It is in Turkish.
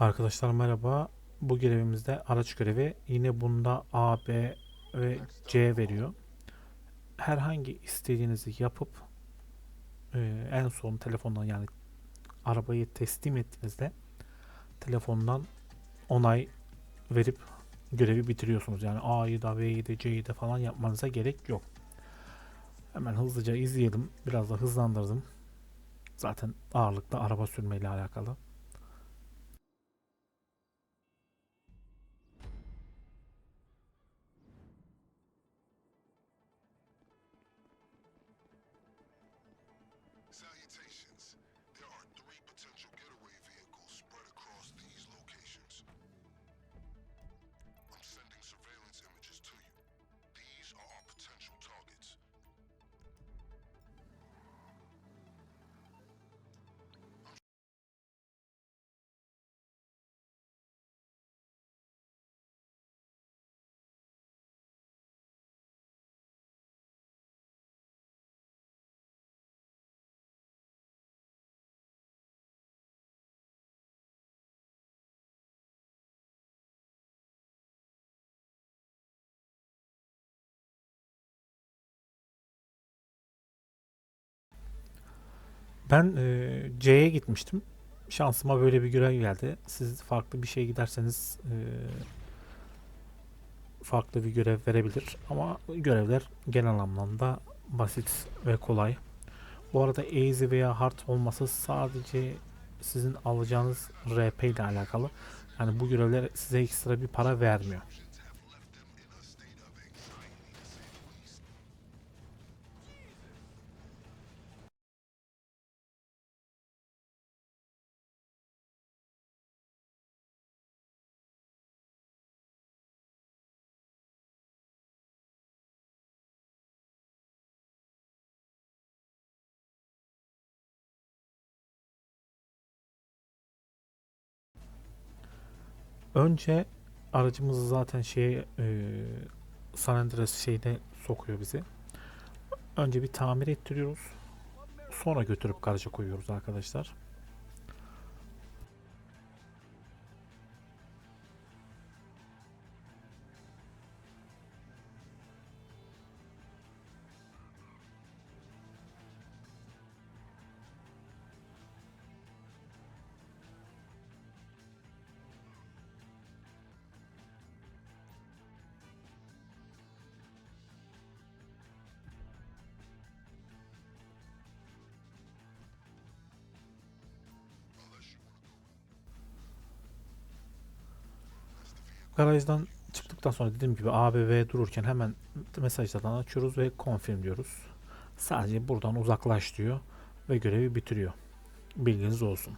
Arkadaşlar merhaba. Bu görevimizde araç görevi. Yine bunda A, B ve C veriyor. Herhangi istediğinizi yapıp e, en son telefondan yani arabayı teslim ettiğinizde telefondan onay verip görevi bitiriyorsunuz. Yani A'yı da B'yi de C'yi de falan yapmanıza gerek yok. Hemen hızlıca izleyelim. Biraz da hızlandırdım. Zaten ağırlıkla araba sürmeyle alakalı. Ben e, C'ye gitmiştim. Şansıma böyle bir görev geldi. Siz farklı bir şeye giderseniz e, farklı bir görev verebilir. Ama görevler genel anlamda basit ve kolay. Bu arada easy veya hard olması sadece sizin alacağınız RP ile alakalı. Yani bu görevler size ekstra bir para vermiyor. Önce aracımızı zaten şeye e, San Andreas şeyde sokuyor bizi. Önce bir tamir ettiriyoruz. Sonra götürüp garaja koyuyoruz arkadaşlar. Garajdan çıktıktan sonra dediğim gibi A ve B dururken hemen mesajlardan açıyoruz ve confirm diyoruz. Sadece buradan uzaklaş diyor ve görevi bitiriyor. Bilginiz olsun.